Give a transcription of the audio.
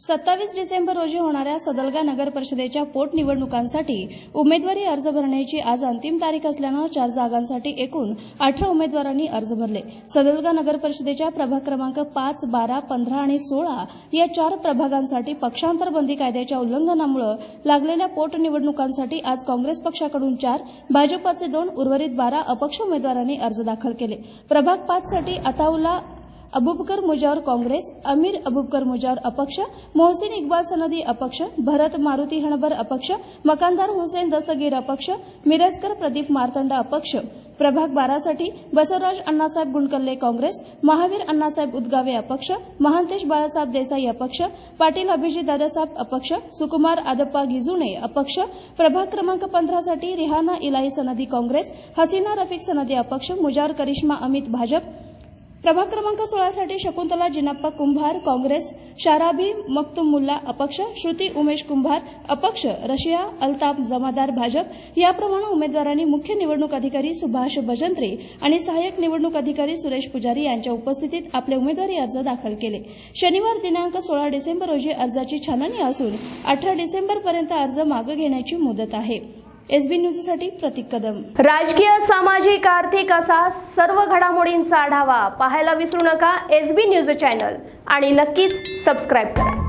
सत्तावीस डिसेंबर रोजी होणाऱ्या सदलगा नगर परिषदेच्या पोटनिवडणुकांसाठी उमेदवारी अर्ज भरण्याची आज अंतिम तारीख असल्यानं चार जागांसाठी एकूण अठरा उमेदवारांनी अर्ज भरले. सदलगा नगर परिषदेच्या प्रभाग क्रमांक पाच बारा पंधरा आणि सोळा या चार प्रभागांसाठी पक्षांतर बंदी कायद्याच्या उल्लंघनामुळे लागलेल्या पोटनिवडणुकांसाठी आज काँग्रेस पक्षाकडून चार भाजपाचे दोन उर्वरित बारा अपक्ष उमेदवारांनी अर्ज दाखल केले. प्रभाग पाचसाठी अताउल्ला अबुबकर मुजावर काँग्रेस अमीर अबुबकर मुजावर अपक्ष मोहसिन इक्बाल सनदी अपक्ष भरत मारुती हणबर अपक्ष मकानदार हुसेन दस्तगीर अपक्ष मिरजकर प्रदीप मार्तंड अपक्ष प्रभाग बारासाठी बसवराज अण्णासाहेब गुंडकल्ले काँग्रेस महावीर अण्णासाहेब उदगावे अपक्ष महांतेश बाळासाहेब देसाई अपक्ष पाटील अभिजित दादासाहेब अपक्ष सुकुमार आदप्पा गिजुने अपक्ष प्रभाग क्रमांक पंधरासाठी रिहाना इलाही सनदी काँग्रेस हसीना रफिक सनदी अपक्ष मुजार करिश्मा अमित भाजप प्रभाग क्रमांक सोळासाठी शकुंतला जिनाप्पा कुंभार काँग्रेस शाराभी मक्तुम मुल्ला अपक्ष श्रुती उमेश कुंभार अपक्ष रशिया अल्ताफ जमादार भाजप याप्रमाणे उमेदवारांनी मुख्य निवडणूक अधिकारी सुभाष भजंत्री आणि सहाय्यक निवडणूक अधिकारी सुरेश पुजारी यांच्या उपस्थितीत आपले उमेदवारी अर्ज दाखल केले. शनिवार दिनांक सोळा डिसेंबर रोजी अर्जाची छाननी असून अठरा डिसेंबरपर्यंत अर्ज मागे घेण्याची मुदत आहे. एसबी न्यूजसाठी प्रतीक कदम. राजकीय सामाजिक आर्थिक असा सर्व घडामोडींचा आढावा पाहायला विसरू नका एस बी न्यूज चॅनल. आणि नक्कीच सबस्क्राईब करा.